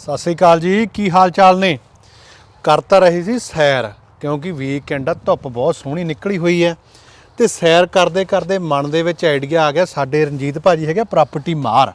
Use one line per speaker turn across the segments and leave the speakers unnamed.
ਸਤਿ ਸ੍ਰੀ ਅਕਾਲ ਜੀ, ਕੀ ਹਾਲ ਚਾਲ ਨੇ? ਕਰ ਤਾਂ ਰਹੀ ਸੀ ਸੈਰ, ਕਿਉਂਕਿ ਵੀਕਐਂਡ ਆ, ਧੁੱਪ ਬਹੁਤ ਸੋਹਣੀ ਨਿਕਲੀ ਹੋਈ ਹੈ। ਤੇ ਸੈਰ ਕਰਦੇ ਕਰਦੇ ਮਨ ਦੇ ਵਿੱਚ ਆਈਡੀਆ ਆ ਗਿਆ, ਸਾਡੇ ਰਣਜੀਤ ਭਾਜੀ ਹੈਗੇ ਪ੍ਰਾਪਰਟੀ ਮਾਰ।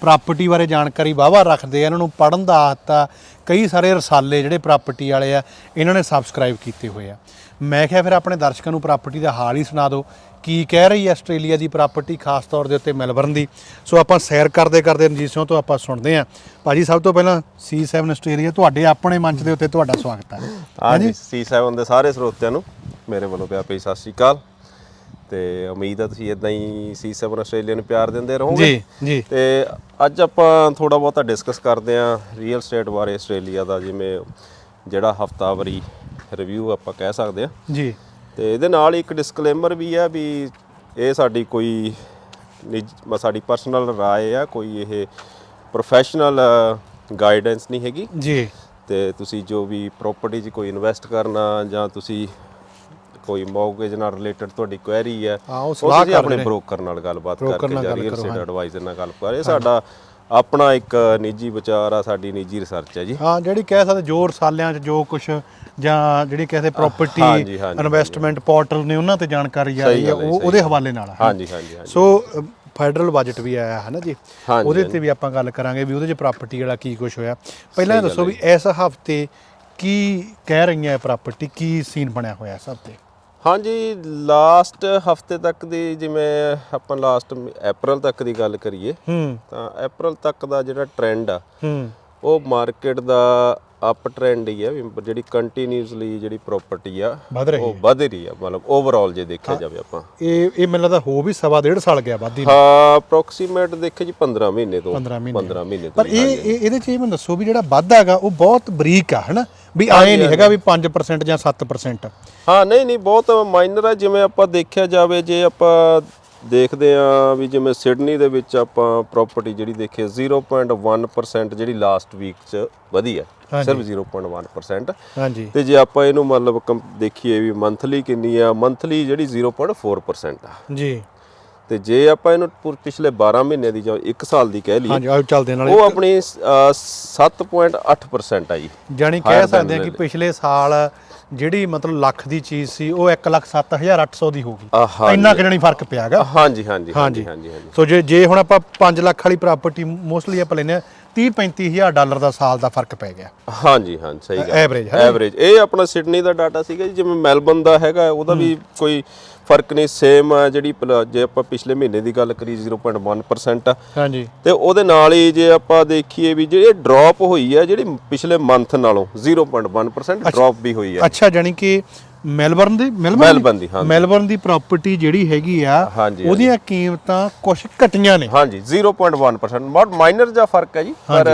ਪ੍ਰਾਪਰਟੀ ਬਾਰੇ ਜਾਣਕਾਰੀ ਵਾਹਵਾ ਰੱਖਦੇ ਆ, ਇਹਨਾਂ ਨੂੰ ਪੜਨ ਦਾ ਆਦਤ ਆ। ਕਈ ਸਾਰੇ ਰਸਾਲੇ ਜਿਹੜੇ ਪ੍ਰਾਪਰਟੀ ਵਾਲੇ ਆ, ਇਹਨਾਂ ਨੇ ਸਬਸਕ੍ਰਾਈਬ ਕੀਤੇ ਹੋਏ ਆ। ਮੈਂ ਕਿਹਾ ਫਿਰ ਆਪਣੇ ਦਰਸ਼ਕਾਂ ਨੂੰ ਪ੍ਰਾਪਰਟੀ ਦਾ ਹਾਲ ਹੀ ਸੁਣਾ ਦਿਓ। ਕੀ ਕਹਿ ਰਹੀ ਹੈ ਆਸਟ੍ਰੇਲੀਆ ਦੀ ਪ੍ਰਾਪਰਟੀ ਖਾਸ ਤੌਰ ਦੇ ਉੱਤੇ ਮੈਲਬਰਨ ਦੀ? ਸੋ ਆਪਾਂ ਸੈਰ ਕਰਦੇ ਕਰਦੇ ਰਣਜੀਤ ਸਿੰਘ ਤੋਂ ਆਪਾਂ ਸੁਣਦੇ ਹਾਂ। ਭਾਜੀ ਸਭ ਤੋਂ ਪਹਿਲਾਂ C7 ਆਸਟ੍ਰੇਲੀਆ ਤੁਹਾਡੇ ਆਪਣੇ ਮੰਚ ਦੇ ਉੱਤੇ ਤੁਹਾਡਾ ਸਵਾਗਤ ਹੈ।
ਹਾਂਜੀ? C7 ਦੇ ਸਾਰੇ ਸਰੋਤਿਆਂ ਨੂੰ ਮੇਰੇ ਵੱਲੋਂ ਪਿਆ ਪਈ ਸਤਿ ਸ਼੍ਰੀ ਅਕਾਲ। ਤੇ ਉਮੀਦ ਹੈ ਤੁਸੀਂ ਇਦਾਂ ਹੀ C7 ਆਸਟ੍ਰੇਲੀਆ ਨੂੰ ਪਿਆਰ ਦਿੰਦੇ ਰਹੋਗੇ।
ਜੀ ਜੀ।
ਤੇ ਅੱਜ ਆਪਾਂ ਥੋੜਾ ਬਹੁਤਾ ਡਿਸਕਸ ਕਰਦੇ ਆਂ ਰੀਅਲ ਸਟੇਟ ਬਾਰੇ ਆਸਟ੍ਰੇਲੀਆ ਦਾ ਜਿਵੇਂ ਜਿਹੜਾ ਹਫਤਾਵਾਰੀ ਰਿਵਿਊ ਆਪਾਂ ਕਹਿ ਸਕਦੇ ਆ
ਜੀ।
ਤੇ ਇਹਦੇ ਨਾਲ ਹੀ ਇੱਕ ਡਿਸਕਲੇਮਰ ਵੀ ਹੈ ਵੀ ਇਹ ਸਾਡੀ ਕੋਈ ਨਿੱਜ- ਮ- ਸਾਡੀ ਪਰਸਨਲ رائے ਆ ਕੋਈ ਇਹ ਪ੍ਰੋਫੈਸ਼ਨਲ ਗਾਈਡੈਂਸ ਨਹੀਂ ਹੈਗੀ
ਜੀ
ਤੇ ਤੁਸੀਂ ਜੋ ਵੀ ਪ੍ਰਾਪਰਟੀ 'ਚ ਕੋਈ ਇਨਵੈਸਟ ਕਰਨਾ ਜਾਂ ਤੁਸੀਂ ਕੋਈ ਮੌਰਗੇਜ ਨਾਲ ਰਿਲੇਟਡ ਤੁਹਾਡੀ ਕੁਐਰੀ ਹੈ
ਹਾਂ, ਉਹ
ਉਹ
ਸਲਾਹ
ਤੁਸੀਂ
ਕਰ
ਆਪਣੇ
ਰਹੇ ਨੇ।
ਬ੍ਰੋਕਰ ਨਾਲ ਗੱਲਬਾਤ
broker
ਕਰਕੇ
ਨਾਲ
ਜਾਂ
ਗੱਲ
ਰੀਅਲ
ਕਰੋ,
ਸਟੇਟ
ਹਾਂ।
ਐਡਵਾਈਜ਼ਰ ਨਾਲ ਗੱਲ ਕਰ ਇਹ ਸਾਡਾ ਆਪਣਾ ਇੱਕ ਨਿੱਜੀ ਵਿਚਾਰ ਆ ਸਾਡੀ ਨਿੱਜੀ ਰਿਸਰਚ ਹੈ ਜੀ।
ਹਾਂ ਜਿਹੜੀ ਕਹਿ ਸਕਦੇ ਜੋ ਰਸਾਲਿਆਂ 'ਚ ਜੋ ਕੁਝ ਜਾਂ ਜਿਹੜੀ ਕਹਿੰਦੇ ਪ੍ਰਾਪਰਟੀ
ਹਾਂਜੀ, ਹਾਂਜੀ,
ਇਨਵੈਸਟਮੈਂਟ ਪੋਰਟਲ ਨੇ ਉਹਨਾਂ ਤੇ ਜਾਣਕਾਰੀ ਆ ਰਹੀ ਹੈ
ਹੈ,
ਉਹ ਉਹਦੇ ਹਵਾਲੇ ਨਾਲ ਆ।
ਹਾਂਜੀ ਹਾਂਜੀ ਹਾਂਜੀ
ਸੋ ਫੈਡਰਲ ਬਜਟ ਵੀ ਆਇਆ ਹੈ ਨਾ ਜੀ?
ਹਾਂਜੀ,
ਉਹਦੇ ਤੇ ਵੀ ਆਪਾਂ ਗੱਲ ਕਰਾਂਗੇ ਵੀ ਉਹਦੇ 'ਚ ਪ੍ਰਾਪਰਟੀ ਵਾਲਾ ਕੀ ਕੁਝ ਹੋਇਆ। ਪਹਿਲਾਂ ਇਹ ਦੱਸੋ ਵੀ ਇਸ ਹਫ਼ਤੇ ਕੀ ਕਹਿ ਰਹੀਆਂ ਪ੍ਰਾਪਰਟੀ ਕੀ ਸੀਨ ਬਣਿਆ ਹੋਇਆ ਇਸ ਹਫ਼ਤੇ?
ਹਾਂਜੀ ਲਾਸਟ ਹਫ਼ਤੇ ਤੱਕ ਦੀ ਜਿਵੇਂ ਆਪਾਂ ਲਾਸਟ ਅਪ੍ਰੈਲ ਤੱਕ ਦੀ ਗੱਲ ਕਰੀਏ
ਹੂੰ।
ਤਾਂ ਅਪ੍ਰੈਲ ਤੱਕ ਦਾ ਜਿਹੜਾ ਟ੍ਰੈਂਡ ਆ
ਹੂੰ।
ਉਹ ਮਾਰਕੀਟ ਦਾ ਅਪ ਟ੍ਰੈਂਡ ਹੀ ਹੈ ਵੀ ਜਿਹੜੀ ਕੰਟੀਨਿਊਸਲੀ ਜਿਹੜੀ ਪ੍ਰਾਪਰਟੀ ਆ
ਵਧ ਰਹੀ
ਉਹ ਵਧ ਰਹੀ ਆ ਮਤਲਬ ਓਵਰਆਲ ਜੇ ਦੇਖਿਆ ਜਾਵੇ ਆਪਾਂ।
ਇਹ ਇਹ ਮੈਨੂੰ ਲੱਗਦਾ ਹੋ ਵੀ ਸਵਾ ਡੇਢ ਸਾਲ ਗਿਆ ਵਾਦੀ
ਹਾਂ ਅਪਰੋਕਸੀਮੇਟ ਦੇਖੇ ਜੀ 15 ਮਹੀਨੇ ਤੋਂ
15 ਮਹੀਨੇ।
15 ਮਹੀਨੇ ਤੋਂ
ਪਰ ਇਹ ਇਹ- ਇਹਦੇ 'ਚ ਇਹ ਮੈਨੂੰ ਦੱਸੋ ਵੀ ਜਿਹੜਾ ਵਾਧਾ ਹੈਗਾ ਉਹ ਬਹੁਤ ਬਰੀਕ ਆ ਹਨਾ? ਵੀ ਆਏ ਨਹੀਂ ਹੈਗਾ ਵੀ 5% ਜਾਂ 7%
ਹਾਂ ਨਹੀਂ ਨਹੀਂ ਬਹੁਤ ਮਾਈਨਰ ਹੈ ਜਿਵੇਂ ਆਪਾਂ ਦੇਖਿਆ ਜਾਵੇ ਜੇ ਆਪਾਂ ਦੇਖਦੇ ਆ ਵੀ ਜਿਵੇਂ ਸਿਡਨੀ ਦੇ ਵਿੱਚ ਆਪਾਂ ਪ੍ਰਾਪਰਟੀ ਜਿਹੜੀ ਦੇਖੀ 0.1% ਜਿਹੜੀ ਲਾਸਟ ਵੀਕ ਚ ਵਧੀ ਹੈ ਸਿਰਫ 0.1%
ਹਾਂਜੀ।
ਤੇ ਜੇ ਆਪਾਂ ਇਹਨੂੰ ਮਤਲਬ ਦੇਖੀਏ ਵੀ ਮੰਥਲੀ ਕਿੰਨੀ ਆ ਮੰਥਲੀ ਜਿਹੜੀ 0.4% ਆ।
ਜੀ।
ਤੇ ਜੇ ਆਪਾਂ ਇਹਨੂੰ ਪਿਛਲੇ 12 ਮਹੀਨੇ ਦੀ ਜਾਂ 1 ਸਾਲ ਦੀ ਕਹਿ ਲਈਏ
ਹਾਂਜੀ ਆਓ ਚੱਲਦੇ ਨਾਲ
ਉਹ ਆਪਣੀ ਅ, 7.8% ਆ ਜੀ
ਜਾਣੀ ਕਹਿ ਸਕਦੇ ਆ ਕਿ ਪਿਛਲੇ ਸਾਲ ਜਿਹੜੀ ਮਤਲਬ ਲੱਖ ਦੀ ਚੀਜ਼ ਸੀ ਉਹ 1,07,800 ਦੀ ਹੋ ਗਈ। ਇੰਨਾ ਕਿੰਨਾ ਨਹੀਂ ਫ਼ਰਕ ਪਿਆਗਾ
ਹਾਂਜੀ ਹਾਂਜੀ
ਹਾਂਜੀ।
ਹਾਂਜੀ।
ਸੋ ਜੇ ਜੇ ਹੁਣ ਆਪਾਂ 5 ਲੱਖ ਵਾਲੀ ਪ੍ਰਾਪਰਟੀ ਮੋਸਟਲੀ ਆਪਾਂ ਲੈਨੇ ਆ 30 35000 ਡਾਲਰ ਦਾ ਸਾਲ ਦਾ ਫ਼ਰਕ ਪੈ ਗਿਆ।
ਹਾਂਜੀ ਹਾਂ ਸਹੀ ਗੱਲ।
ਐਵਰੇਜ
ਐਵਰੇਜ ਇਹ ਆਪਣਾ ਸਿਡਨੀ ਦਾ ਡਾਟਾ ਸੀਗਾ ਜੀ ਜਿਵੇਂ ਮੈਲਬਨ ਦਾ ਹੈਗਾ ਉਹਦਾ ਵੀ ਕੋਈ ਫ਼ਰਕ ਨਹੀਂ ਸੇਮ ਆ ਜਿਹੜੀ ਪਲ- ਜੇ ਆਪਾਂ ਪਿਛਲੇ ਮਹੀਨੇ ਦੀ ਗੱਲ ਕਰੀ 0.1% ਆ।
ਹਾਂਜੀ।
ਤੇ ਉਹਦੇ ਨਾਲ ਹੀ ਜੇ ਆਪਾਂ ਦੇਖੀਏ ਵੀ ਜਿਹੜੇ ਡ੍ਰੌਪ ਹੋਈ ਹੈ ਜਿਹੜੀ ਪਿਛਲੇ ਮੰਥ ਨਾਲੋਂ 0.1% ਡ੍ਰੌਪ ਵੀ ਹੋਈ ਹੈ
ਅੱਛਾ ਜਾਣੀ ਕਿ ਮੈਲਬਰਨ ਦੀ
ਮੈਲਬਰਨ ਦੀ, ਹਾਂਜੀ।
ਮੈਲਬਰਨ ਦੀ ਪ੍ਰਾਪਰਟੀ ਜਿਹੜੀ ਹੈਗੀ ਆ
ਹਾਂਜੀ,
ਉਹਦੀਆਂ ਕੀਮਤਾਂ ਕੁਝ ਘਟੀਆਂ ਨੇ।
ਹਾਂਜੀ 0.1% ਬਹੁਤ ਮਾਈਨਰ ਜਿਹਾ ਫ਼ਰਕ ਹੈ ਜੀ ਪਰ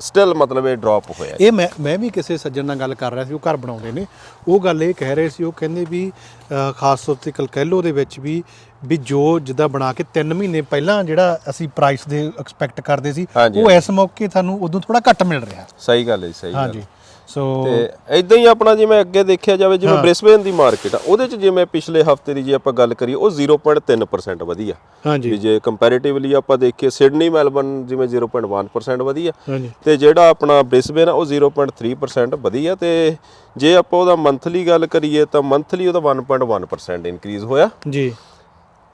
ਸਟਿਲ ਮਤਲਬ ਇਹ ਡ੍ਰੌਪ ਹੋਇਆ
ਇਹ ਮੈਂ ਮੈਂ ਵੀ ਕਿਸੇ ਸੱਜਣ ਨਾਲ ਗੱਲ ਕਰ ਰਿਹਾ ਸੀ ਉਹ ਘਰ ਬਣਾਉਂਦੇ ਨੇ। ਉਹ ਗੱਲ ਇਹ ਕਹਿ ਰਹੇ ਸੀ ਉਹ ਕਹਿੰਦੇ ਵੀ ਅ, ਖਾਸ ਤੌਰ ਤੇ ਕਲਕੈਲੋ ਦੇ ਵਿੱਚ ਵੀ ਵੀ ਜੋ ਜਿੱਦਾਂ ਬਣਾ ਕੇ 3 ਮਹੀਨੇ ਪਹਿਲਾਂ ਜਿਹੜਾ ਅਸੀਂ ਪ੍ਰਾਈਸ ਦੇ ਐਕਸਪੈਕਟ ਕਰਦੇ ਸੀ
ਹਾਂਜੀ,
ਉਹ ਇਸ ਮੌਕੇ ਤੁਹਾਨੂੰ ਉਦੋਂ ਥੋੜਾ ਘੱਟ ਮਿਲ ਰਿਹਾ।
ਸਹੀ ਗੱਲ ਹੈ ਜੀ, ਸਹੀ ਗੱਲ
ਹਾਂਜੀ। ਸੋ
ਤੇ ਇਦਾਂ ਹੀ ਆਪਣਾ ਜਿਵੇਂ ਅੱਗੇ ਦੇਖਿਆ ਜਾਵੇ ਜਿਵੇਂ ਬ੍ਰਿਸਬੇਨ ਦੀ ਮਾਰਕੀਟ ਆ ਉਹਦੇ ਚ ਜਿਵੇਂ ਪਿਛਲੇ ਹਫ਼ਤੇ ਦੀ ਜੇ ਆਪਾਂ ਗੱਲ ਕਰੀਏ ਉਹ 0.3% ਵਧੀ ਆ ਵੀ ਜੇ ਕੰਪੈਰੀਟਿਵਲੀ ਆਪਾਂ ਦੇਖੀਏ ਸਿਡਨੀ ਮੈਲਬਨ ਜਿਵੇਂ 0.1% ਵਧੀ ਆ ਤੇ ਜਿਹੜਾ ਆਪਣਾ ਬ੍ਰਿਸਬੇਨ ਆ ਉਹ 0.3% ਵਧੀ ਆ ਤੇ ਜੇ ਆਪਾਂ ਉਹਦਾ ਮੰਥਲੀ ਗੱਲ ਕਰੀਏ ਤਾਂ ਮੰਥਲੀ ਉਹਦਾ 1.1% ਇਨਕਰੀਜ਼ ਹੋਇਆ।
ਜੀ।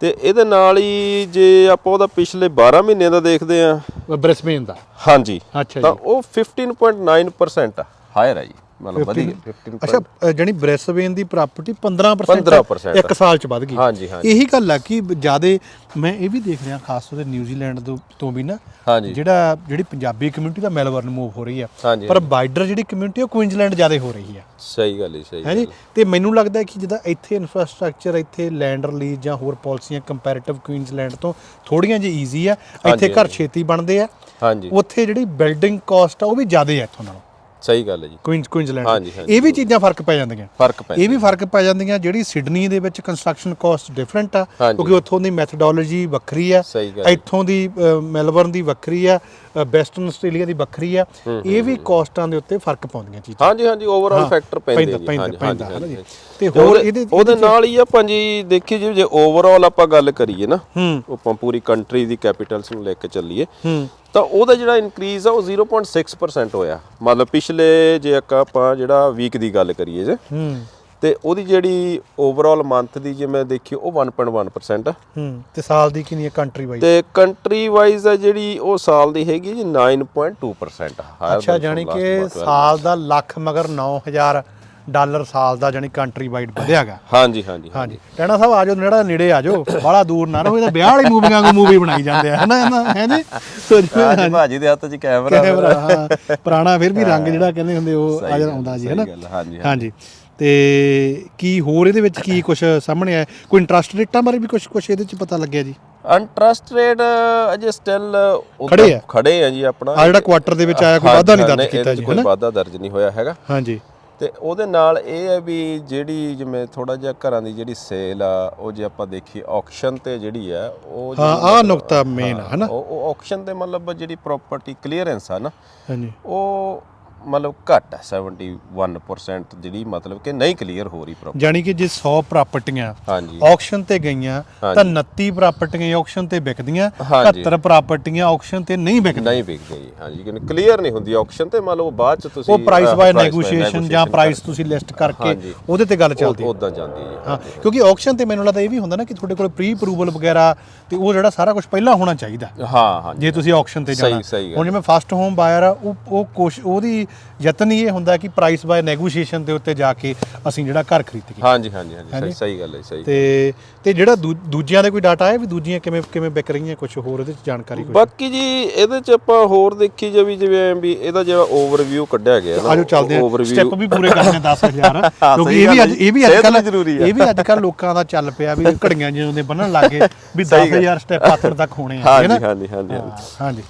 ਤੇ ਇਹਦੇ ਨਾਲ ਹੀ ਜੇ ਆਪਾਂ ਉਹਦਾ ਪਿਛਲੇ 12 ਮਹੀਨੇ ਦਾ ਦੇਖਦੇ ਆ
ਬ੍ਰਿਸਬੇਨ ਦਾ?
ਹਾਂਜੀ। ਤਾਂ ਉਹ 15.9% ਹਾਇਰ ਹੈ ਜੀ ਮਤਲਬ ਵਧੀ ਹੈ 15
ਅੱਛਾ ਅ, ਜਾਣੀ ਬ੍ਰਿਸਬੇਨ ਦੀ ਪ੍ਰਾਪਰਟੀ 15%
15%
ਇੱਕ ਸਾਲ ਚ ਵੱਧ ਗਈ।
ਹਾਂਜੀ ਹਾਂਜੀ।
ਇਹੀ ਗੱਲ ਆ ਕਿ ਜਿਆਦੇ ਮੈਂ ਇਹ ਵੀ ਦੇਖ ਰਿਹਾ ਖਾਸ ਤੌਰ ਤੇ ਨਿਊਜ਼ੀਲੈਂਡ ਤੋਂ ਤੋਂ ਵੀ ਨਾ
ਹਾਂਜੀ।
ਜਿਹੜਾ ਜਿਹੜੀ ਪੰਜਾਬੀ ਕਮਿਊਨਿਟੀ ਦਾ ਮੈਲਬਰਨ ਮੂਵ ਹੋ ਰਹੀ ਆ
ਹਾਂਜੀ
ਪਰ ਬਾਈਡਰ ਜਿਹੜੀ ਕਮਿਊਨਿਟੀ ਉਹ ਕੁਇਨਜ਼ਲੈਂਡ ਜ਼ਿਆਦਾ ਹੋ ਰਹੀ ਆ।
ਸਹੀ ਗੱਲ ਹੈ ਸਹੀ
ਹੈ ਜੀ? ਤੇ ਮੈਨੂੰ ਲੱਗਦਾ ਹੈ ਕਿ ਜਿੱਦਾਂ ਇੱਥੇ ਇਨਫਰਾਸਟ੍ਰਕਚਰ ਇੱਥੇ ਲੈਂਡ ਰਿਲੀਜ਼ ਜਾਂ ਹੋਰ ਪਾਲਿਸੀਆਂ ਕੰਪੈਰੀਟਿਵ ਕੁਇਨਜ਼ਲੈਂਡ ਤੋਂ ਥੋੜੀਆਂ ਜਿਹੀ ਈਜ਼ੀ ਆ ਇੱਥੇ ਘਰ ਛੇਤੀ ਬਣਦੇ ਆ।
ਹਾਂਜੀ।
ਉੱਥੇ ਜਿਹੜੀ ਬਿਲਡਿੰਗ ਕਾਸਟ ਆ ਉਹ ਵੀ ਜ਼ਿਆਦਾ ਹੈ ਇੱਥੋਂ ਨਾਲੋਂ।
ਸਹੀ ਗੱਲ ਹੈ ਜੀ।
ਕੁਇਨਜ਼ ਕੁਇਨਜ਼ਲੈਂਡ
ਹਾਂਜੀ, ਹਾਂਜੀ,
ਇਹ ਵੀ ਚੀਜ਼ਾਂ ਫ਼ਰਕ ਪੈ ਜਾਂਦੀਆਂ।
ਫ਼ਰਕ ਪੈ
ਇਹ ਵੀ ਫ਼ਰਕ ਪੈ ਜਾਂਦੀਆਂ ਜਿਹੜੀ ਸਿਡਨੀ ਦੇ ਵਿੱਚ ਕੰਸਟਰਕਸ਼ਨ ਕਾਸਟ ਡਿਫਰੈਂਟ ਆ
ਹਾਂਜੀ।
ਕਿਉਂਕਿ ਉੱਥੋਂ ਦੀ ਮੈਥਡੋਲੋਜੀ ਵੱਖਰੀ ਆ
ਸਹੀ ਗੱਲ ਹੈ।
ਇੱਥੋਂ ਦੀ ਅ, ਮੈਲਬਰਨ ਦੀ ਵੱਖਰੀ ਆ ਵੈਸਟਰਨ ਆਸਟ੍ਰੇਲੀਆ ਦੀ ਵੱਖਰੀ ਆ। ਇਹ ਵੀ ਕਾਸਟਾਂ ਦੇ ਉੱਤੇ ਫ਼ਰਕ ਪਾਉਂਦੀਆਂ ਚੀਜ਼ਾਂ।
ਹਾਂਜੀ ਹਾਂਜੀ ਓਵਰਆਲ ਫੈਕਟਰ ਪੈਂਦੇ ਜੀ। ਹਾਂਜੀ
ਪੈਂਦਾ,
ਹਾਂਜੀ।
ਤੇ ਹੋਰ ਇਹਦੇ-
ਉਹਦੇ ਨਾਲ ਹੀ ਆਪਾਂ ਜੀ ਦੇਖੀ ਜੀ ਜੇ ਓਵਰਆਲ ਆਪਾਂ ਗੱਲ ਕਰੀਏ ਨਾ ਆਪਾਂ ਪੂਰੀ ਕੰਟਰੀ ਦੀ ਕੈਪੀਟਲਸ ਨੂੰ ਲੈ ਕੇ ਚੱਲੀਏ ਤਾਂ ਉਹਦਾ ਜਿਹੜਾ ਇਨਕਰੀਜ਼ ਆ ਉਹ 0.6% ਹੋਇਆ। ਮਤਲਬ ਪਿਛਲੇ ਜੇ ਆਪਾਂ ਜਿਹੜਾ ਵੀਕ ਦੀ ਗੱਲ ਕਰੀਏ ਜੇ
ਹੂੰ।
ਤੇ ਉਹਦੀ ਜਿਹੜੀ ਓਵਰਆਲ ਮੰਥ ਦੀ ਜੇ ਮੈਂ ਦੇਖੀ ਉਹ 1.1% ਆ।
ਹੂੰ ਤੇ ਸਾਲ ਦੀ ਕਿੰਨੀ ਹੈ ਕੰਟਰੀ ਵਾਈਜ਼
ਤੇ ਕੰਟਰੀ ਵਾਈਜ਼ ਆ ਜਿਹੜੀ ਉਹ ਸਾਲ ਦੀ ਹੈਗੀ ਜੀ 9.2% higher
ਅੱਛਾ ਜਾਨੀ ਕਿ. ਸਾਲ ਦਾ ਲੱਖ ਮਗਰ 9000 ਡਾਲਰ ਸਾਲ ਦਾ ਜਾਨੀ ਕੰਟਰੀ ਵਾਈਡ ਵਧਿਆਗਾ
ਹਾਂਜੀ ਹਾਂਜੀ
ਹਾਂਜੀ। ਟੈਣਾ ਸਾਹਿਬ ਆਜੋ ਨੇੜਾ ਨੇੜੇ ਆਜੋ ਬਾਹਲਾ ਦੂਰ ਨਾ ਰਹੋ ਇਹ ਤਾਂ ਵਿਆਹ ਵਾਲੀ ਮੂਵੀਆਂ ਵਾਂਗੂ ਮੂਵੀ ਬਣਾਈ ਜਾਂਦੇ ਆ। ਹਨਾ ਹੈ ਜੀ? ਸੋ ਜਿਵੇਂ
ਹਾਂਜੀ। ਭਾਜੀ ਦੇ ਹੱਥ 'ਚ ਕੈਮਰਾ
ਕੈਮਰਾ ਹਾਂ। ਪੁਰਾਣਾ ਫਿਰ ਵੀ ਰੰਗ ਜਿਹੜਾ ਕਹਿੰਦੇ ਹੁੰਦੇ ਉਹ ਆ ਜਾਂਦਾ ਆਉਂਦਾ ਜੀ ਹਨਾ?
ਹਾਂਜੀ,
ਹਾਂਜੀ। ਤੇ ਕੀ ਹੋਰ ਇਹਦੇ ਵਿੱਚ ਕੀ ਕੁਝ ਸਾਹਮਣੇ ਆਇਆ? ਕੋਈ ਇੰਟਰਸਟ ਰੇਟਾਂ ਬਾਰੇ ਵੀ ਕੁਝ ਕੁਝ ਇਹਦੇ ਚ ਪਤਾ ਲੱਗਿਆ ਜੀ?
ਇੰਟਰਸਟ ਰੇਟ ਅਜੇ ਸਟਿਲ
ਖੜੇ ਆ?
ਖੜੇ ਆ ਜੀ ਆਪਣਾ।
ਆ ਜਿਹੜਾ ਕੁਆਟਰ ਦੇ ਵਿੱਚ ਆਇਆ ਕੋਈ ਵਾਧਾ ਨਹੀਂ ਦਰਜ ਕੀਤਾ ਜੀ
ਕੋਈ ਵਾਧਾ ਦਰਜ ਨਹੀਂ ਹੋਇਆ ਹੈਗਾ।
ਹਾਂਜੀ।
ਤੇ ਉਹਦੇ ਨਾਲ ਇਹ ਹੈ ਵੀ ਜਿਹੜੀ ਜਿਵੇਂ ਥੋੜਾ ਜਿਹਾ ਘਰਾਂ ਦੀ ਜਿਹੜੀ ਸੇਲ ਆ ਉਹ ਜੇ ਆਪਾਂ ਦੇਖੀਏ ਆਕਸ਼ਨ ਤੇ ਜਿਹੜੀ ਆ ਉਹ
ਹਾਂ ਆਹ ਨੁਕਤਾ ਮੇਨ ਹੈ
ਉਹ ਉਹ ਆਕਸ਼ਨ ਤੇ ਮਤਲਬ ਜਿਹੜੀ ਪ੍ਰਾਪਰਟੀ ਕਲੀਅਰੈਂਸ ਆ ਨਾ
ਹਾਂਜੀ।
ਉਹ ਮਤਲਬ ਘੱਟ ਹੈ 71% ਜਿਹੜੀ ਮਤਲਬ ਕਿ ਨਹੀਂ ਕਲੀਅਰ ਹੋ ਰਹੀ ਪ੍ਰਾਪਰਟੀ
ਜਾਨੀ ਕਿ ਜੇ 100 ਪ੍ਰਾਪਰਟੀਆਂ
ਹਾਂਜੀ।
ਆਕਸ਼ਨ ਤੇ ਗਈਆਂ ਤਾਂ 29 ਪ੍ਰਾਪਰਟੀਆਂ ਆਕਸ਼ਨ ਤੇ ਵਿਕਦੀਆਂ
ਹਾਂਜੀ।
71 ਪ੍ਰਾਪਰਟੀਆਂ ਆਕਸ਼ਨ ਤੇ ਨਹੀਂ ਵਿਕਦੀਆਂ।
ਨਹੀਂ ਵਿਕਦੇ ਜੀ ਹਾਂਜੀ ਕਿ ਕਲੀਅਰ ਨਹੀਂ ਹੁੰਦੀ ਆਕਸ਼ਨ ਤੇ ਮੰਨ ਲਓ ਬਾਅਦ ਚ ਤੁਸੀਂ
ਉਹ ਪ੍ਰਾਈਸ
by
ਨੈਗੋਸ਼ੀਏਸ਼ਨ ਜਾਂ ਪ੍ਰਾਈਸ ਤੁਸੀਂ ਲਿਸਟ ਕਰਕੇ। ਉਹਦੇ ਤੇ ਗੱਲ ਚੱਲਦੀ ਹੈ।
ਉਦਾਂ ਜਾਂਦੀ ਹੈ
ਹਾਂ ਕਿਉਂਕਿ ਆਕਸ਼ਨ ਤੇ ਮੈਨੂੰ ਲੱਗਦਾ ਇਹ ਵੀ ਹੁੰਦਾ ਨਾ ਕਿ ਤੁਹਾਡੇ ਕੋਲ ਪ੍ਰੀ ਅਪਰੂਵਲ ਵਗੈਰਾ ਤੇ ਉਹ ਜਿਹੜਾ ਸਾਰਾ ਕੁਝ ਪਹਿਲਾਂ ਹੋਣਾ ਚਾਹੀਦਾ।
ਹਾਂ ਹਾਂ
ਜੇ ਤੁਸੀਂ ਆਕਸ਼ਨ ਤੇ ਜਾਣਾ। ਹੁਣ ਜਿਵੇਂ ਫਸਟ ਹੋਮ ਬਾਇਰ ਆ ਉਹ ਉਹ ਉਹਦੀ ਯਤਨ ਹੀ ਇਹ ਹੁੰਦਾ ਕਿ ਪ੍ਰਾਈਸ ਬਾਏ ਨੈਗੋਸ਼ੀਏਸ਼ਨ ਦੇ ਉੱਤੇ ਜਾ ਕੇ ਅਸੀਂ ਜਿਹੜਾ ਘਰ ਖਰੀਦੀਏ
ਹਾਂਜੀ ਹਾਂਜੀ ਹਾਂਜੀ ਸਹੀ ਸਹੀ ਗੱਲ ਹੈ ਸਹੀ
ਤੇ ਤੇ ਜਿਹੜਾ ਦੂਜਿਆਂ ਦੇ ਕੋਈ ਡਾਟਾ ਹੈ ਵੀ ਦੂਜੀਆਂ ਕਿਵੇਂ ਕਿਵੇਂ ਵਿਕ ਰਹੀਆਂ ਕੁਝ ਹੋਰ ਇਹਦੇ ਚ ਜਾਣਕਾਰੀ ਕੋਈ
ਬਾਕੀ ਜੀ ਇਹਦੇ ਚ ਆਪਾਂ ਹੋਰ ਦੇਖੀ ਜੇ ਵੀ ਜਿਵੇਂ ਵੀ ਇਹਦਾ ਜਿਹੜਾ ਓਵਰਵਿਊ ਕੱਢਿਆ ਗਿਆ ਨਾ
ਆਜੋ ਚੱਲਦੇ ਆ
overview-
ਸਟੈਪ ਵੀ ਪੂਰੇ ਕਰਨੇ 10000
ਹਾਂ,
ਕਿਉਂਕਿ ਇਹ ਵੀ ਅੱਜ
ਹੈ।
ਇਹ ਵੀ ਅੱਜ ਕੱਲ
ਹੈ।
ਇਹ ਵੀ ਅੱਜ ਕੱਲ ਲੋਕਾਂ ਦਾ ਚੱਲ ਪਿਆ ਵੀ ਘੜੀਆਂ ਜਿਉਂ ਦੇ ਬੰਨਣ ਲੱਗੇ ਵੀ 10000 ਸਟੈਪ ਆਥਰ ਤੱਕ ਹੋਣੇ ਆ
ਹਾਂਜੀ
ਨਾ?
ਹਾਂਜੀ ਹਾਂਜੀ ਹਾਂਜੀ।
ਹਾਂ, ਹਾਂਜੀ।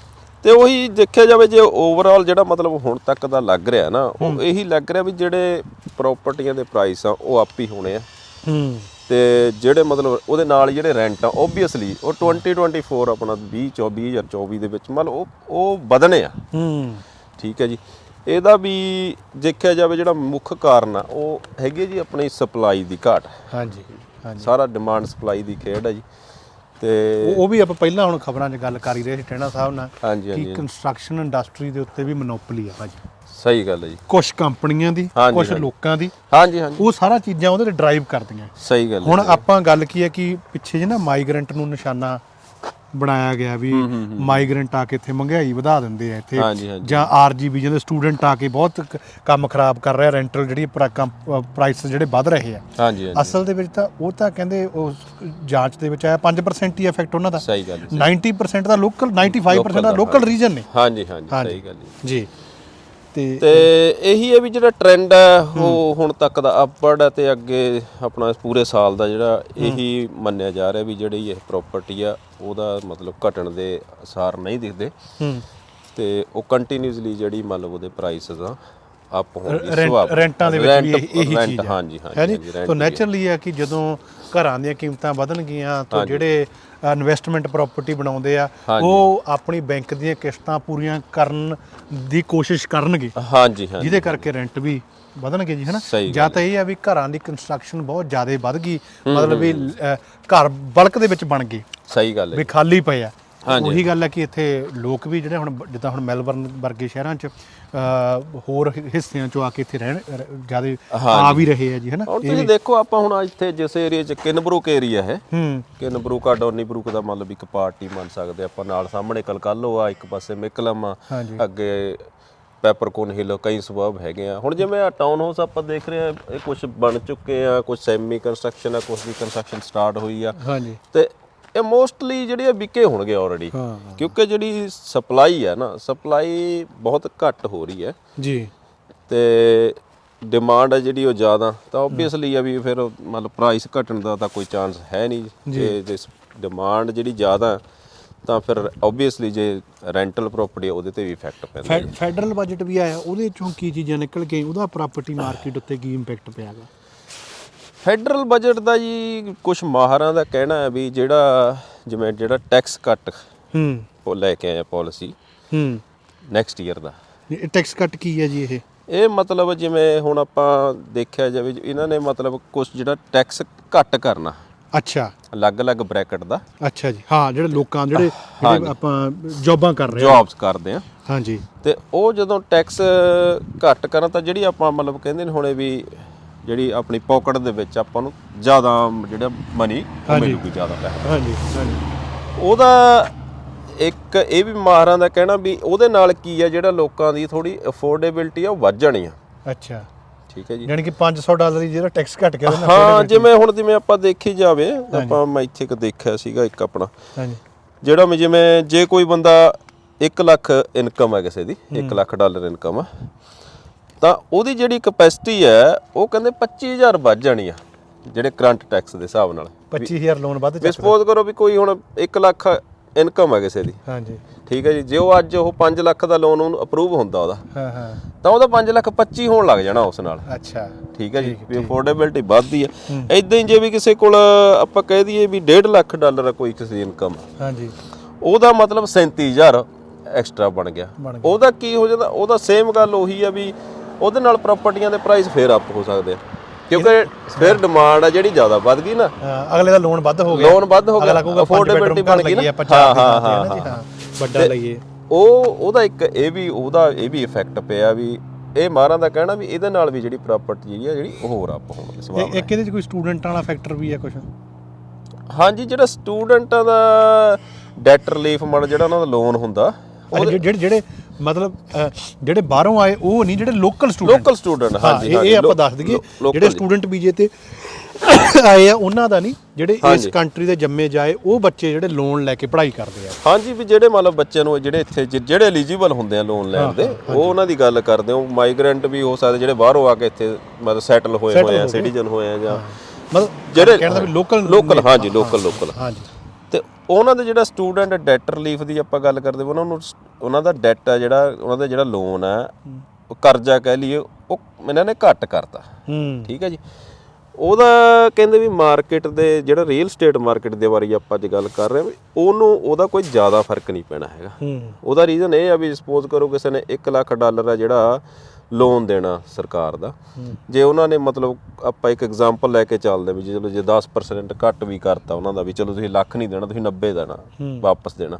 ਤੇ ਉਹੀ ਦੇਖਿਆ ਜਾਵੇ ਜੇ ਓਵਰਆਲ ਜਿਹੜਾ ਮਤਲਬ ਹੁਣ ਤੱਕ ਦਾ ਲੱਗ ਰਿਹਾ ਨਾ ਉਹ ਇਹੀ ਲੱਗ ਰਿਹਾ ਵੀ ਜਿਹੜੇ ਪ੍ਰਾਪਰਟੀਆਂ ਦੇ ਪ੍ਰਾਈਸ ਆ ਉਹ ਅਪ ਹੀ ਹੋਣੇ ਆ।
ਹੂੰ।
ਤੇ ਜਿਹੜੇ ਮਤਲਬ ਉਹਦੇ ਨਾਲ ਜਿਹੜੇ ਰੈਂਟ ਆ ਓਬਵੀਅਸਲੀ ਉਹ 2024 ਆਪਣਾ 20 24 2024 ਦੇ ਵਿੱਚ ਮਤਲਬ ਉਹ ਉਹ ਵਧਣੇ ਆ।
ਹੂੰ।
ਠੀਕ ਹੈ ਜੀ। ਇਹਦਾ ਵੀ ਦੇਖਿਆ ਜਾਵੇ ਜਿਹੜਾ ਮੁੱਖ ਕਾਰਨ ਆ ਉਹ ਹੈਗੀ ਜੀ ਆਪਣੀ ਸਪਲਾਈ ਦੀ ਘਾਟ।
ਹਾਂਜੀ ਹਾਂਜੀ।
ਸਾਰਾ ਡਿਮਾਂਡ ਸਪਲਾਈ ਦੀ ਖੇਡ ਹੈ ਜੀ। ਤੇ
ਉਹ- ਵੀ ਆਪਾਂ ਪਹਿਲਾਂ ਹੁਣ ਖਬਰਾਂ 'ਚ ਗੱਲ ਕਰ ਹੀ ਰਹੇ ਸੀ ਟੈਣਾ ਸਾਹਿਬ ਨਾਲ
ਹਾਂਜੀ
ਕਿ
ਹਾਂਜੀ
ਕੰਸਟਰਕਸ਼ਨ ਇੰਡਸਟਰੀ ਦੇ ਉੱਤੇ ਵੀ ਮੋਨੋਪੋਲੀ ਆ ਭਾਜੀ।
ਸਹੀ ਗੱਲ ਹੈ ਜੀ।
ਕੁਝ ਕੰਪਨੀਆਂ ਦੀ ਕੁਝ। ਲੋਕਾਂ ਦੀ
ਹਾਂਜੀ ਹਾਂਜੀ।
ਉਹ ਸਾਰਾ ਚੀਜ਼ਾਂ ਉਹਦੇ ਤੇ ਡਰਾਈਵ ਕਰਦੀਆਂ।
ਸਹੀ ਗੱਲ ਹੈ
ਹੁਣ ਆਪਾਂ ਗੱਲ ਕੀ ਹੈ ਕਿ ਪਿੱਛੇ ਜੇ ਨਾ ਮਾਈਗ੍ਰੈਂਟ ਨੂੰ ਨਿਸ਼ਾਨਾ ਬਣਾਇਆ ਗਿਆ ਵੀ ਮਾਈਗ੍ਰੈਂਟ ਆ ਕੇ ਇੱਥੇ ਮਹਿੰਗਾਈ ਵਧਾ ਦਿੰਦੇ ਆ ਇੱਥੇ। ਜਾਂ ਆਰਜੀਬੀ ਜਿਹਦੇ ਸਟੂਡੈਂਟ ਆ ਕੇ ਬਹੁਤ ਕੰਮ ਖਰਾਬ ਕਰ ਰਿਹਾ ਰੈਂਟਲ ਜਿਹੜੀ ਪ੍ਰਾਈਸ ਜਿਹੜੇ ਵੱਧ ਰਹੇ ਆ।
ਹਾਂਜੀ
ਅਸਲ ਦੇ ਵਿੱਚ ਤਾਂ ਉਹ ਤਾਂ ਕਹਿੰਦੇ ਉਹ ਜਾਂਚ ਦੇ ਵਿੱਚ ਆਇਆ 5% ਹੀ ਇਫੈਕਟ ਉਹਨਾਂ ਦਾ।
ਸਹੀ ਗੱਲ ਹੈ
90% ਦਾ ਲੋਕਲ 95% ਦਾ ਲੋਕਲ ਰੀਜਨ ਨੇ।
ਹਾਂਜੀ ਹਾਂਜੀ। ਸਹੀ ਗੱਲ
ਜੀ। ਤੇ
ਤੇ ਇਹੀ ਹੈ ਵੀ ਜਿਹੜਾ ਟ੍ਰੈਂਡ ਹੈ ਉਹ ਹੁਣ ਤੱਕ ਦਾ ਅਪਵਰਡ ਹੈ ਤੇ ਅੱਗੇ ਆਪਣਾ ਇਸ ਪੂਰੇ ਸਾਲ ਦਾ ਜਿਹੜਾ ਇਹੀ ਮੰਨਿਆ ਜਾ ਰਿਹਾ ਵੀ ਜਿਹੜੀ ਇਹ ਪ੍ਰਾਪਰਟੀ ਆ ਉਹਦਾ ਮਤਲਬ ਘਟਣ ਦੇ ਅਸਾਰ ਨਹੀਂ ਦਿਖਦੇ।
ਹੂੰ।
ਤੇ ਉਹ ਕੰਟੀਨਿਊਸਲੀ ਜਿਹੜੀ ਮਤਲਬ ਉਹਦੇ ਪ੍ਰਾਈਸਸ ਆ ਅਪ ਹੋਣ ਦੀ
ਰੈਂਟ-
ਸੁਭਾਵਨਾ
ਰੈਂਟਾਂ ਦੇ ਵਿੱਚ ਵੀ ਇਹੀ ਚੀਜ਼ ਹੈ।
ਹਾਂਜੀ
ਹੈ
ਹਾਂਜੀ
ਜੀ
ਵੀ ਹੈ।
ਨੇਚਰਲੀ ਹੈ ਕਿ ਜਦੋਂ ਘਰਾਂ ਦੀਆਂ ਕੀਮਤਾਂ ਵਧਣਗੀਆਂ ਤਾਂ ਜਿਹੜੇ ਇਨਵੈਸਟਮੈਂਟ ਪ੍ਰਾਪਰਟੀ ਬਣਾਉਂਦੇ ਆ
ਹਾਂਜੀ।
ਉਹ ਆਪਣੀ ਬੈਂਕ ਦੀਆਂ ਕਿਸ਼ਤਾਂ ਪੂਰੀਆਂ ਕਰਨ ਦੀ ਕੋਸ਼ਿਸ਼ ਕਰਨਗੇ।
ਹਾਂਜੀ ਹਾਂਜੀ।
ਜਿਹਦੇ ਕਰਕੇ ਰੈਂਟ ਵੀ ਵਧਣਗੇ ਜੀ ਹਨਾ
ਸਹੀ
ਜਾਂ ਤਾਂ ਇਹ ਆ ਵੀ ਘਰਾਂ ਦੀ ਕੰਸਟਰਕਸ਼ਨ ਬਹੁਤ ਜ਼ਿਆਦਾ ਵੱਧ ਗਈ। ਮਤਲਬ ਵੀ ਅ, ਘਰ ਬਲਕ ਦੇ ਵਿੱਚ ਬਣ ਗਏ।
ਸਹੀ ਗੱਲ ਹੈ।
ਵੀ ਖਾਲੀ ਪਏ ਆ।
ਹਾਂਜੀ।
ਉਹੀ ਗੱਲ ਹੈ ਕਿ ਇੱਥੇ ਲੋਕ ਵੀ ਜਿਹੜੇ ਹੁਣ ਜਿੱਦਾਂ ਹੁਣ ਮੈਲਬਰਨ ਵਰਗੇ ਸ਼ਹਿਰਾਂ 'ਚ ਹੋਰ ਹਿੱਸਿਆਂ 'ਚੋਂ ਆ ਕੇ ਇੱਥੇ ਰਹਿਣ ਜ਼ਿਆਦਾ ਆ ਵੀ ਰਹੇ ਆ ਜੀ ਹਨਾ?
ਹੁਣ ਤੁਸੀਂ ਦੇਖੋ ਆਪਾਂ ਹੁਣ ਇੱਥੇ ਜਿਸ ਏਰੀਆ 'ਚ ਕਿਨਬਰੂਕ ਏਰੀਆ ਹੈ
ਹੂੰ।
ਕਿਨਬਰੂਕ ਆ ਡੋਨੀਬਰੂਕ ਦਾ ਮਤਲਬ ਇੱਕ ਪਾਰਟੀ ਮੰਨ ਸਕਦੇ ਆਪਾਂ ਨਾਲ। ਸਾਹਮਣੇ ਕਲਕੱਲੋ ਆ ਇੱਕ ਪਾਸੇ ਮਿਕਲਮ ਆ। ਅੱਗੇ ਪੈਪਰਕੋਨ ਹਿੱਲ ਕਈ ਸਬਬ ਹੈਗੇ ਆ। ਹੁਣ ਜਿਵੇਂ ਆ ਟਾਊਨ ਹਾਊਸ ਆਪਾਂ ਦੇਖ ਰਹੇ ਆ ਇਹ ਕੁਝ ਬਣ ਚੁੱਕੇ ਆ ਕੁਝ ਸੈਮੀ ਕੰਸਟਰਕਸ਼ਨ ਆ ਕੁਝ ਦੀ ਕੰਸਟਰਕਸ਼ਨ ਸਟਾਰਟ ਹੋਈ ਆ।
ਹਾਂਜੀ।
ਤੇ ਇਹ ਮੋਸਟਲੀ ਜਿਹੜੇ ਆ ਵਿਕੇ ਹੋਣਗੇ ਆਲਰੇਡੀ
ਹਾਂ
ਕਿਉਂਕਿ ਜਿਹੜੀ ਸਪਲਾਈ ਆ ਨਾ ਸਪਲਾਈ ਬਹੁਤ ਘੱਟ ਹੋ ਰਹੀ ਹੈ।
ਜੀ।
ਤੇ ਡਿਮਾਂਡ ਹੈ ਜਿਹੜੀ ਉਹ ਜ਼ਿਆਦਾ ਤਾਂ ਆਬਵੀਅਸਲੀ ਆ ਵੀ ਫਿਰ ਮਤਲਬ ਪ੍ਰਾਈਸ ਘਟਣ ਦਾ ਤਾਂ ਕੋਈ ਚਾਂਸ ਹੈ ਨਹੀਂ। ਜੇ। ਜੇ ਡਿਮਾਂਡ ਜਿਹੜੀ ਜ਼ਿਆਦਾ ਤਾਂ ਫਿਰ ਆਬਵੀਅਸਲੀ ਜੇ ਰੈਂਟਲ ਪ੍ਰਾਪਰਟੀ ਉਹਦੇ ਤੇ ਵੀ ਇਫੈਕਟ ਪੈਂਦਾ।
ਫੈਡਰਲ ਬਜਟ ਵੀ ਆਇਆ ਉਹਦੇ ਚੋਂ ਕੀ ਚੀਜ਼ਾਂ ਨਿਕਲ ਕੇ ਉਹਦਾ ਪ੍ਰਾਪਰਟੀ ਮਾਰਕੀਟ ਉੱਤੇ ਕੀ ਇੰਪੈਕਟ ਪਿਆਗਾ
ਫੈਡਰਲ ਬਜਟ ਦਾ ਜੀ ਕੁਝ ਮਾਹਰਾਂ ਦਾ ਕਹਿਣਾ ਹੈ ਵੀ ਜਿਹੜਾ ਜਿਵੇਂ ਜਿਹੜਾ ਟੈਕਸ ਕੱਟ
ਹੂੰ।
ਉਹ ਲੈ ਕੇ ਆਇਆ ਪਾਲਿਸੀ
ਹੂੰ।
ਨੈਕਸਟ ਈਅਰ ਦਾ।
ਇਹ ਟੈਕਸ ਕੱਟ ਕੀ ਹੈ ਜੀ ਇਹ?
ਇਹ ਮਤਲਬ ਜਿਵੇਂ ਹੁਣ ਆਪਾਂ ਦੇਖਿਆ ਜਾਵੇ ਇਹਨਾਂ ਨੇ ਮਤਲਬ ਕੁਝ ਜਿਹੜਾ ਟੈਕਸ ਘੱਟ ਕਰਨਾ।
ਅੱਛਾ।
ਅਲੱਗ-ਅਲੱਗ ਬ੍ਰੈਕਟ ਦਾ।
ਅੱਛਾ ਜੀ। ਹਾਂ ਜਿਹੜੇ ਲੋਕਾਂ ਜਿਹੜੇ ਜਿਹੜੇ ਆਪਾਂ ਜੌਬਾਂ ਕਰ ਰਹੇ ਆ
ਜੌਬਸ ਕਰਦੇ ਆ
ਹਾਂਜੀ
ਤੇ ਉਹ ਜਦੋਂ ਟੈਕਸ ਘੱਟ ਕਰਨ ਤਾਂ ਜਿਹੜੀ ਆਪਾਂ ਮਤਲਬ ਕਹਿੰਦੇ ਨੇ ਹੁਣੇ ਵੀ ਜਿਹੜੀ ਆਪਣੀ ਪਾਕਟ ਦੇ ਵਿੱਚ ਆਪਾਂ ਨੂੰ ਜ਼ਿਆਦਾ ਜਿਹੜਾ ਮਨੀ। ਮਿਲੂਗੀ ਜ਼ਿਆਦਾ ਪੈਸਾ
ਹਾਂਜੀ ਹਾਂਜੀ।
ਉਹਦਾ ਇੱਕ ਇਹ ਵੀ ਮਾਹਰਾਂ ਦਾ ਕਹਿਣਾ ਵੀ ਉਹਦੇ ਨਾਲ ਕੀ ਆ ਜਿਹੜਾ ਲੋਕਾਂ ਦੀ ਥੋੜੀ ਅਫੋਰਡੇਬਿਲਟੀ ਆ ਉਹ ਵੱਧ ਜਾਣੀ ਆ।
ਅੱਛਾ।
ਠੀਕ ਹੈ ਜੀ।
ਯਾਨੀ ਕਿ 500 ਡਾਲਰ ਹੀ ਜਿਹੜਾ ਟੈਕਸ ਘਟ ਗਿਆ ਉਹਦੇ ਨਾਲ
ਹਾਂ ਜਿਵੇਂ ਹੁਣ ਜਿਵੇਂ ਆਪਾਂ ਦੇਖੀ ਜਾਵੇ ਆਪਾਂ ਮੈਂ ਇੱਥੇ ਇੱਕ ਦੇਖਿਆ ਸੀਗਾ ਇੱਕ ਆਪਣਾ।
ਹਾਂਜੀ।
ਜਿਹੜਾ ਮੈਂ ਜਿਵੇਂ ਜੇ ਕੋਈ ਬੰਦਾ 1 ਲੱਖ ਇਨਕਮ ਹੈ ਕਿਸੇ ਦੀ 1 ਲੱਖ ਡਾਲਰ ਇਨਕਮ ਆ ਤਾਂ ਉਹਦੀ ਜਿਹੜੀ ਕਪੈਸਿਟੀ ਹੈ ਉਹ ਕਹਿੰਦੇ 25000 ਵੱਧ ਜਾਣੀ ਆ ਜਿਹੜੇ ਕਰੰਟ ਟੈਕਸ ਦੇ ਹਿਸਾਬ ਨਾਲ।
25000 ਲੋਨ ਵੱਧ
ਵੀ
ਚੱਕ
ਸਪੋਜ਼ ਕਰੋ ਵੀ ਕੋਈ ਹੁਣ 1 ਲੱਖ ਇਨਕਮ ਹੈ ਕਿਸੇ ਦੀ।
ਹਾਂਜੀ।
ਠੀਕ ਹੈ ਜੀ ਜੇ ਉਹ ਅੱਜ ਉਹ 5 ਲੱਖ ਦਾ ਲੋਨ ਉਹਨੂੰ ਅਪਰੂਵ ਹੁੰਦਾ ਉਹਦਾ
ਹਾਂ ਹਾਂ।
ਤਾਂ ਉਹਦਾ 5 ਲੱਖ 25 ਹੋਣ ਲੱਗ ਜਾਣਾ ਉਸ ਨਾਲ।
ਅੱਛਾ।
ਠੀਕ ਹੈ ਜੀ ਵੀ ਅਫੋਰਡੇਬਿਲਟੀ ਵੱਧਦੀ ਹੈ। ਇਦਾਂ ਹੀ ਜੇ ਵੀ ਕਿਸੇ ਕੋਲ ਆਪਾਂ ਕਹਿ ਦਈਏ ਵੀ 1.5 ਲੱਖ ਡਾਲਰ ਆ ਕੋਈ ਕਿਸੇ ਦੀ ਇਨਕਮ
ਹਾਂਜੀ।
ਉਹਦਾ ਮਤਲਬ 37000 ਐਕਸਟਰਾ ਬਣ ਗਿਆ। ਉਹਦਾ ਕੀ ਹੋ ਜਾਂਦਾ ਉਹਦਾ ਸੇਮ ਗੱਲ ਉਹੀ ਆ ਵੀ ਉਹਦੇ ਨਾਲ ਪ੍ਰਾਪਰਟੀਆਂ ਦੇ ਪ੍ਰਾਈਸ ਫੇਰ ਅਪ ਹੋ ਸਕਦੇ ਆ। ਕਿਉਂਕਿ ਫਿਰ ਡਿਮਾਂਡ ਆ ਜਿਹੜੀ ਜ਼ਿਆਦਾ ਵੱਧ ਗਈ ਨਾ।
ਅਗਲੇ ਦਾ ਲੋਨ ਵੱਧ ਹੋ ਗਿਆ।
ਲੋਨ ਵੱਧ ਹੋ ਗਿਆ। ਅਫੋਰਡੇਬਿਲਟੀ ਬਣ ਗਈ ਨਾ। ਹਾਂ,
ਹੈ
ਹਾਂ,
ਵੱਡਾ ਲਈਏ।
ਉਹ ਉਹਦਾ ਇੱਕ ਇਹ ਵੀ ਉਹਦਾ ਇਹ ਵੀ ਇਫੈਕਟ ਪਿਆ ਵੀ ਇਹ ਮਾਰਾਂ ਦਾ ਕਹਿਣਾ ਵੀ ਇਹਦੇ ਨਾਲ ਵੀ ਜਿਹੜੀ ਪ੍ਰਾਪਰਟੀ ਜਿਹੜੀ ਆ ਜਿਹੜੀ ਹੋਰ ਅਪ ਹੋਣ ਦੀ ਸੰਭਾਵਨਾ
ਇੱਕ ਇਹਦੇ ਚ ਕੋਈ ਸਟੂਡੈਂਟ ਵਾਲਾ ਫੈਕਟਰ ਵੀ ਹੈ ਕੁਝ
ਹਾਂਜੀ ਜਿਹੜਾ ਸਟੂਡੈਂਟਾਂ ਦਾ ਡੈਟ ਰਿਲੀਫ ਮੜ ਜਿਹੜਾ ਉਹਨਾਂ ਦਾ ਲੋਨ ਹੁੰਦਾ
ਜਿਹੜੇ ਜਿਹੜੇ ਮਤਲਬ ਜਿਹੜੇ ਬਾਹਰੋਂ ਆਏ ਉਹ ਨਹੀਂ ਜਿਹੜੇ ਲੋਕਲ ਸਟੂਡੈਂਟ
ਲੋਕਲ ਸਟੂਡੈਂਟ ਹਾਂਜੀ
ਇਹ ਆਪਾਂ ਦੱਸ ਦਈਏ ਜਿਹੜੇ ਸਟੂਡੈਂਟ ਵੀਜ਼ੇ ਤੇ ਆਏ ਆ ਉਹਨਾਂ ਦਾ ਨਹੀਂ ਜਿਹੜੇ ਇਸ ਕੰਟਰੀ ਦੇ ਜੰਮੇ ਜਾਏ ਉਹ ਬੱਚੇ ਜਿਹੜੇ ਲੋਨ ਲੈ ਕੇ ਪੜ੍ਹਾਈ ਕਰਦੇ ਆ।
ਹਾਂਜੀ ਵੀ ਜਿਹੜੇ ਮਤਲਬ ਬੱਚਿਆਂ ਨੂੰ ਜਿਹੜੇ ਇੱਥੇ ਜਿਹੜੇ ਐਲੀਜੀਬਲ ਹੁੰਦੇ ਆ ਲੋਨ ਲੈਣ ਦੇ ਉਹ ਉਹਨਾਂ ਦੀ ਗੱਲ ਕਰਦੇ ਹੋ ਮਾਈਗ੍ਰੈਂਟ ਵੀ ਹੋ ਸਕਦੇ ਜਿਹੜੇ ਬਾਹਰੋਂ ਆ ਕੇ ਇੱਥੇ ਮਤਲਬ ਸੈਟਲ ਹੋਏ ਹੋਏ ਆ ਸਿਟੀਜ਼ਨ ਹੋਏ ਆ ਜਾਂ
ਮਤਲਬ
ਜਿਹੜੇ
ਵੀ ਲੋਕਲ
ਲੋਕਲ ਹਾਂਜੀ ਲੋਕਲ ਲੋਕਲ
ਹਾਂਜੀ।
ਉਹਨਾਂ ਦੇ ਜਿਹੜਾ ਸਟੂਡੈਂਟ ਡੈਟ ਰਿਲੀਫ ਦੀ ਆਪਾਂ ਗੱਲ ਕਰਦੇ ਉਹਨਾਂ ਨੂੰ ਉਹਨਾਂ ਦਾ ਡੈਟ ਆ ਜਿਹੜਾ ਉਹਨਾਂ ਦਾ ਜਿਹੜਾ ਲੋਨ ਆ ਉਹ ਕਰਜ਼ਾ ਕਹਿ ਲਈਏ ਉਹ ਇਹਨਾਂ ਨੇ ਘੱਟ ਕਰਤਾ। ਠੀਕ ਹੈ ਜੀ। ਉਹਦਾ ਕਹਿੰਦੇ ਵੀ ਮਾਰਕੀਟ ਦੇ ਜਿਹੜਾ ਰੀਅਲ ਸਟੇਟ ਮਾਰਕੀਟ ਦੇ ਬਾਰੇ ਆਪਾਂ ਅੱਜ ਗੱਲ ਕਰ ਰਹੇ ਹਾਂ ਉਹਨੂੰ ਉਹਦਾ ਕੋਈ ਜ਼ਿਆਦਾ ਫ਼ਰਕ ਨਹੀਂ ਪੈਣਾ ਹੈਗਾ। ਉਹਦਾ ਰੀਜ਼ਨ ਇਹ ਆ ਵੀ ਸਪੋਜ਼ ਕਰੋ ਕਿਸੇ ਨੇ 1 ਲੱਖ ਡਾਲਰ ਆ ਜਿਹੜਾ ਲੋਨ ਦੇਣਾ ਸਰਕਾਰ ਦਾ। ਜੇ ਉਹਨਾਂ ਨੇ ਮਤਲਬ ਆਪਾਂ ਇੱਕ ਐਗਜ਼ਾਮਪਲ ਲੈ ਕੇ ਚੱਲਦੇ ਵੀ ਜੇ ਚਲੋ ਜੇ 10% ਘੱਟ ਵੀ ਕਰਤਾ ਉਹਨਾਂ ਦਾ ਵੀ ਚਲੋ ਤੁਸੀਂ ਲੱਖ ਨਹੀਂ ਦੇਣਾ ਤੁਸੀਂ 90 ਦੇਣਾ ਵਾਪਸ ਦੇਣਾ।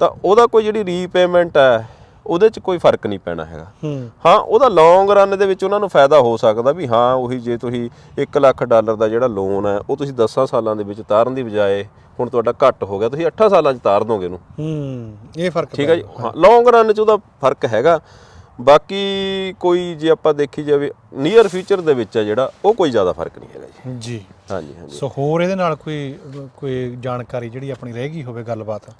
ਤਾਂ ਉਹਦਾ ਕੋਈ ਜਿਹੜੀ ਰੀਪੇਮੈਂਟ ਹੈ ਉਹਦੇ 'ਚ ਕੋਈ ਫ਼ਰਕ ਨਹੀਂ ਪੈਣਾ ਹੈਗਾ।
ਹੂੰ।
ਉਹਦਾ ਲੌਂਗ ਰਨ ਦੇ ਵਿੱਚ ਉਹਨਾਂ ਨੂੰ ਫਾਇਦਾ ਹੋ ਸਕਦਾ ਵੀ ਹਾਂ ਉਹੀ ਜੇ ਤੁਸੀਂ 1 ਲੱਖ ਡਾਲਰ ਦਾ ਜਿਹੜਾ ਲੋਨ ਹੈ ਉਹ ਤੁਸੀਂ 10 ਸਾਲਾਂ ਦੇ ਵਿੱਚ ਤਾਰਨ ਦੀ ਬਜਾਏ ਹੁਣ ਤੁਹਾਡਾ ਘੱਟ ਹੋ ਗਿਆ ਤੁਸੀਂ 8 ਸਾਲਾਂ 'ਚ ਤਾਰ ਦੋਗੇ ਇਹਨੂੰ
ਹੂੰ ਇਹ ਫ਼ਰਕ
ਠੀਕ ਹੈ ਜੀ? ਹਾਂ ਲੌਂਗ ਰਨ 'ਚ ਉਹਦਾ ਫ਼ਰਕ ਹੈਗਾ। ਬਾਕੀ ਕੋਈ ਜੇ ਆਪਾਂ ਦੇਖੀ ਜਾਵੇ ਨੀਅਰ ਫਿਊਚਰ ਦੇ ਵਿੱਚ ਹੈ ਜਿਹੜਾ ਉਹ ਕੋਈ ਜ਼ਿਆਦਾ ਫ਼ਰਕ ਨਹੀਂ ਹੈਗਾ ਜੀ।
ਜੀ।
ਹਾਂਜੀ ਹਾਂਜੀ।
ਸੋ ਹੋਰ ਇਹਦੇ ਨਾਲ ਕੋਈ ਕੋਈ ਜਾਣਕਾਰੀ ਜਿਹੜੀ ਆਪਣੀ ਰਹਿ ਗਈ ਹੋਵੇ ਗੱਲਬਾਤ?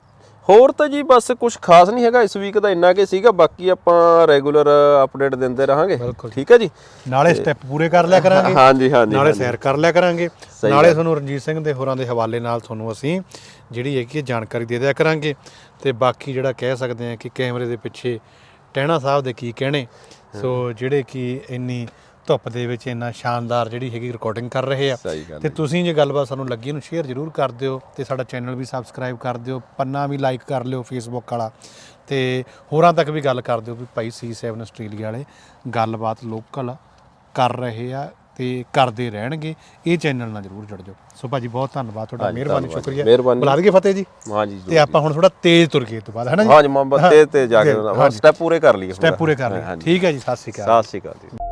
ਹੋਰ ਤਾਂ ਜੀ ਬਸ ਕੁਝ ਖਾਸ ਨਹੀਂ ਹੈਗਾ ਇਸ ਵੀਕ ਦਾ ਇੰਨਾ ਕਿ ਸੀਗਾ ਬਾਕੀ ਆਪਾਂ ਰੈਗੂਲਰ ਅਪਡੇਟ ਦਿੰਦੇ ਰਹਾਂਗੇ। ਠੀਕ ਹੈ ਜੀ?
ਨਾਲੇ ਸਟੈਪ ਪੂਰੇ ਕਰ ਲਿਆ ਕਰਾਂਗੇ।
ਹਾਂਜੀ ਹਾਂਜੀ
ਨਾਲੇ ਸੈਰ ਕਰ ਲਿਆ ਕਰਾਂਗੇ। ਨਾਲੇ ਤੁਹਾਨੂੰ ਰਣਜੀਤ ਸਿੰਘ ਦੇ ਹੋਰਾਂ ਦੇ ਹਵਾਲੇ ਨਾਲ ਤੁਹਾਨੂੰ ਅਸੀਂ ਜਿਹੜੀ ਹੈਗੀ ਜਾਣਕਾਰੀ ਦੇ ਦਿਆ ਕਰਾਂਗੇ। ਤੇ ਬਾਕੀ ਜਿਹੜਾ ਕਹਿ ਸਕਦੇ ਆ ਕਿ ਕੈਮਰੇ ਦੇ ਪਿੱਛੇ ਟਹਿਣਾ ਸਾਹਿਬ ਦੇ ਕੀ ਕਹਿਣੇ। ਸੋ ਜਿਹੜੇ ਕਿ ਇੰਨੀ ਧੁੱਪ ਦੇ ਵਿੱਚ ਇੰਨਾ ਸ਼ਾਨਦਾਰ ਜਿਹੜੀ ਹੈਗੀ ਰਿਕਾਰਡਿੰਗ ਕਰ ਰਹੇ ਆ।
ਸਹੀ ਗੱਲ
ਤੇ ਤੁਸੀਂ ਜੇ ਗੱਲਬਾਤ ਸਾਨੂੰ ਲੱਗੀ ਇਹਨੂੰ ਸ਼ੇਅਰ ਜ਼ਰੂਰ ਕਰ ਦਿਓ ਤੇ ਸਾਡਾ ਚੈਨਲ ਵੀ ਸਬਸਕ੍ਰਾਈਬ ਕਰ ਦਿਓ ਪੰਨਾ ਵੀ ਲਾਈਕ ਕਰ ਲਿਓ ਫੇਸਬੁੱਕ ਵਾਲਾ ਤੇ ਹੋਰਾਂ ਤੱਕ ਵੀ ਗੱਲ ਕਰ ਦਿਓ ਵੀ ਭਾਈ C7 ਆਸਟ੍ਰੇਲੀਆ ਵਾਲੇ ਗੱਲਬਾਤ ਲੋਕਲ ਕਰ ਰਹੇ ਆ ਤੇ ਕਰਦੇ ਰਹਿਣਗੇ। ਇਹ ਚੈਨਲ ਨਾਲ ਜ਼ਰੂਰ ਜੁੜ ਜਾਓ। ਸੋ ਭਾਜੀ ਬਹੁਤ ਧੰਨਵਾਦ ਤੁਹਾਡਾ ਮਿਹਰਬਾਨੀ। ਸ਼ੁਕਰੀਆ। ਬੁਲਾ ਦਈਏ ਫਤਿਹ ਜੀ।
ਹਾਂਜੀ
ਤੇ ਆਪਾਂ ਹੁਣ ਥੋੜਾ ਤੇਜ਼ ਤੁਰ ਗਏ ਤੋਂ ਬਾਅਦ ਹੈ ਨਾ ਜੀ?
ਹਾਂਜੀ ਮੁਹੱਬਤ ਤੇ ਤੇ ਜਾ ਕੇ। ਸਟੈਪ ਪੂਰੇ ਕਰ ਲਈਏ
ਸਟੈਪ ਪੂਰੇ ਕਰ
ਹਾਂਜੀ।
ਠੀਕ ਹੈ ਜੀ ਸਤਿ ਸ਼੍ਰੀ ਅਕਾਲ।
ਸਤਿ ਸ਼੍ਰੀ ਅਕਾਲ ਜੀ।